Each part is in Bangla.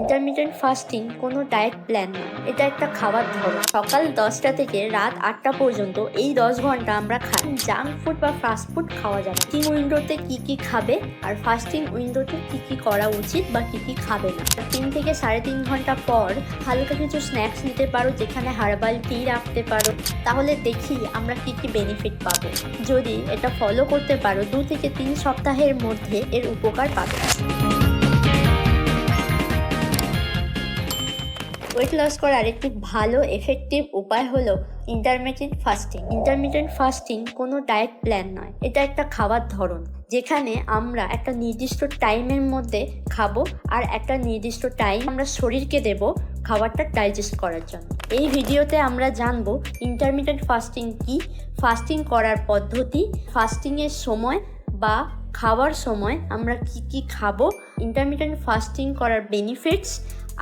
ইন্টারমিডিয়েন্ট ফাস্টিং কোনো ডায়েট প্ল্যান না। এটা একটা খাবার ধরন সকাল দশটা থেকে রাত আটটা পর্যন্ত এই দশ ঘণ্টা আমরা খাই। জাঙ্ক ফুড বা ফাস্ট ফুড খাওয়া যাবে ফাস্টিং উইন্ডোতে কি কি খাবে আর ফাস্টিং উইন্ডোতে কি কি করা উচিত বা কি কি খাবে না? তিন থেকে সাড়ে তিন ঘণ্টা পর হালকা কিছু স্ন্যাক্স নিতে পারো, যেখানে হার্বাল টি রাখতে পারো। তাহলে দেখি আমরা কি কি বেনিফিট পাবো। যদি এটা ফলো করতে পারো, দু থেকে তিন সপ্তাহের মধ্যে এর উপকার পাবে। ওয়েট লস করার একটি ভালো এফেক্টিভ উপায় হলো ইন্টারমিডিয়েন্ট ফাস্টিং ইন্টারমিডিয়েন্ট ফাস্টিং কোনো ডায়েট প্ল্যান নয়। এটা একটা খাবার ধরন, যেখানে আমরা একটা নির্দিষ্ট টাইমের মধ্যে খাব আর একটা নির্দিষ্ট টাইম আমরা শরীরকে দেব খাবারটা ডাইজেস্ট করার জন্য। এই ভিডিওতে আমরা জানব ইন্টারমিডিয়েন্ট ফাস্টিং কি? ফাস্টিং করার পদ্ধতি ফাস্টিংয়ের সময় বা খাওয়ার সময় আমরা কি কি খাব? ইন্টারমিডিয়েন্ট ফাস্টিং করার বেনিফিটস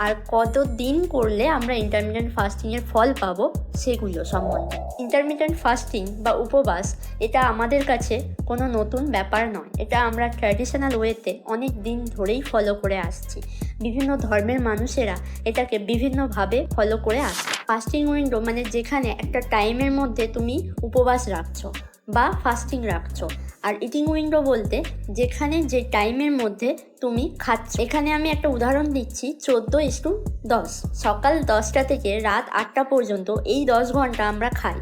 আর কত দিন করলে আমরা ইন্টারমিডিয়েন্ট ফাস্টিংয়ের ফল পাবো সেগুলো সম্বন্ধে। ইন্টারমিডিয়েন্ট ফাস্টিং বা উপবাস, এটা আমাদের কাছে কোনো নতুন ব্যাপার নয়। এটা আমরা ট্র্যাডিশনাল ওয়েতে অনেক দিন ধরেই ফলো করে আসছি। বিভিন্ন ধর্মের মানুষেরা এটাকে বিভিন্নভাবে ফলো করে আসছে। ফাস্টিং উইন্ডো মানে যেখানে একটা টাইমের মধ্যে তুমি উপবাস রাখছো বা ফাস্টিং রাখছো। আর ইটিং উইন্ডো বলতে যেখানে যে টাইমের মধ্যে তুমি খাচ্ছ। এখানে আমি একটা উদাহরণ দিচ্ছি, চোদ্দ ইস্টু দশ। সকাল দশটা থেকে রাত আটটা পর্যন্ত এই দশ ঘণ্টা আমরা খাই।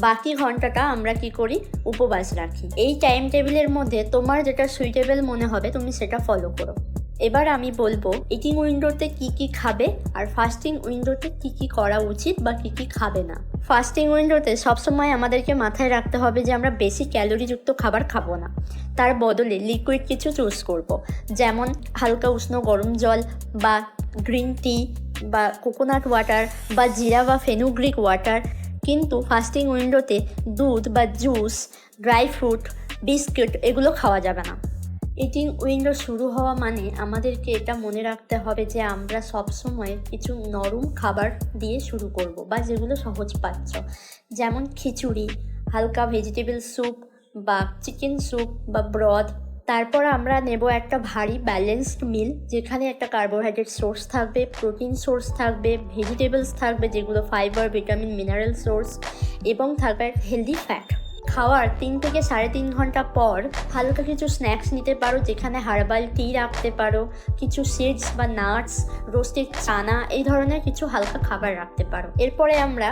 বাকি ঘন্টাটা আমরা কি করি? উপবাস রাখি। এই টাইম টেবিলের মধ্যে তোমার যেটা সুইটেবল মনে হবে, তুমি সেটা ফলো করো। এবার আমি বলব ইটিং উইন্ডোতে কি কি খাবে আর ফাস্টিং উইন্ডোতে কি কি করা উচিত বা কি কি খাবে না। ফাস্টিং উইন্ডোতে সবসময় আমাদেরকে মাথায় রাখতে হবে যে আমরা বেশি ক্যালোরিযুক্ত খাবার খাব না। তার বদলে লিকুইড কিছু চুজ করব। যেমন হালকা উষ্ণ গরম জল বা গ্রিন টি বা কোকোনাট ওয়াটার বা জিরা বা ফেনুগ্রিক ওয়াটার কিন্তু ফাস্টিং উইন্ডোতে দুধ বা জুস ড্রাই ফ্রুট বিস্কিট এগুলো খাওয়া যাবে না। ইটিং উইন্ডো শুরু হওয়া মানে আমাদেরকে এটা মনে রাখতে হবে যে আমরা সবসময় কিছু নরম খাবার দিয়ে শুরু করব বা যেগুলো সহজ পাচ্ছ। যেমন খিচুড়ি, হালকা ভেজিটেবল স্যুপ বা চিকেন স্যুপ বা ব্রদ তারপর আমরা নেব একটা ভারী ব্যালেন্সড মিল যেখানে একটা কার্বোহাইড্রেট সোর্স থাকবে প্রোটিন সোর্স থাকবে ভেজিটেবলস থাকবে, যেগুলো ফাইবার ভিটামিন মিনারেল সোর্স এবং থাকবে হেলদি ফ্যাট খাওয়ার তিন থেকে সাড়ে তিন ঘণ্টা পর হালকা কিছু স্ন্যাক্স নিতে পারো, যেখানে হার্বাল টি রাখতে পারো, কিছু সিডস বা নাটস রোস্টেড চানা, এই ধরনের কিছু হালকা খাবার রাখতে পারো। এরপরে আমরা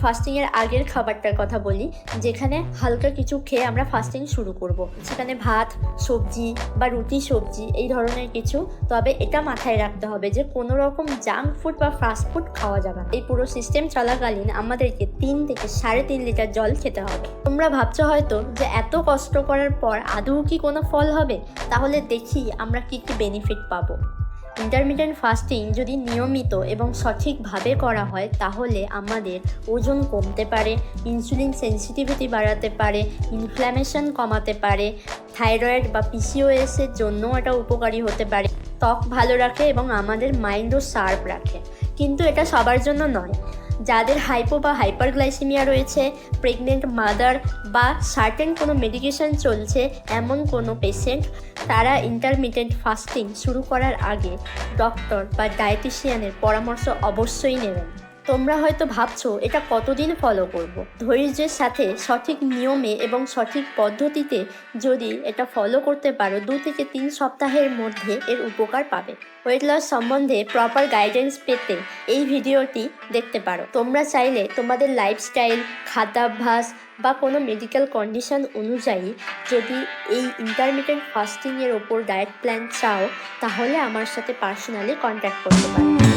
ফাস্টিংয়ের আগের খাবারটার কথা বলি, যেখানে হালকা কিছু খেয়ে আমরা ফাস্টিং শুরু করব। সেখানে ভাত, সবজি বা রুটি, সবজি এই ধরনের কিছু, তবে এটা মাথায় রাখতে হবে যে কোনো রকম জাঙ্ক ফুড বা ফাস্ট ফুড খাওয়া যাবে না। এই পুরো সিস্টেম চলাকালীন আমাদেরকে তিন থেকে সাড়ে তিন লিটার জল খেতে হবে। তোমরা ভাবছ হয়তো যে এত কষ্ট করার পর আদৌ কি কোনো ফল হবে? তাহলে দেখি আমরা কি কি বেনিফিট পাবো। ইন্টারমিডিয়েন্ট ফাস্টিং যদি নিয়মিত এবং সঠিকভাবে করা হয়, তাহলে আমাদের ওজন কমতে পারে ইনসুলিন সেন্সিটিভিটি বাড়াতে পারে ইনফ্ল্যামেশন কমাতে পারে থাইরয়েড বা পিসিওএসের জন্যও এটা উপকারী হতে পারে। ত্বক ভালো রাখে এবং আমাদের মাইন্ডও শার্প রাখে। কিন্তু এটা সবার জন্য নয়। যাদের হাইপো বা হাইপারগ্লাইসিমিয়া রয়েছে প্রেগনেন্ট মাদার বা সার্টেন কোনো মেডিকেশন চলছে এমন কোনো পেশেন্ট তারা ইন্টারমিডিয়েট ফাস্টিং শুরু করার আগে ডক্টর বা ডায়েটিশিয়ানের পরামর্শ অবশ্যই নেবেন। তোমরা হয়তো ভাবছ, এটা কতদিন ফলো করব। ধৈর্যের সাথে সঠিক নিয়মে এবং সঠিক পদ্ধতিতে যদি এটা ফলো করতে পারো, দু থেকে তিন সপ্তাহের মধ্যে এর উপকার পাবে। ওয়েট লস সম্বন্ধে প্রপার গাইডেন্স পেতে এই ভিডিওটি দেখতে পারো। তোমরা চাইলে তোমাদের লাইফস্টাইল খাদ্যাভ্যাস বা কোনো মেডিকেল কন্ডিশন অনুযায়ী যদি এই ইন্টারমিডিয়েন্ট ফাস্টিংয়ের ওপর ডায়েট প্ল্যান চাও, তাহলে আমার সাথে পার্সোনালি কন্ট্যাক্ট করতে পারো।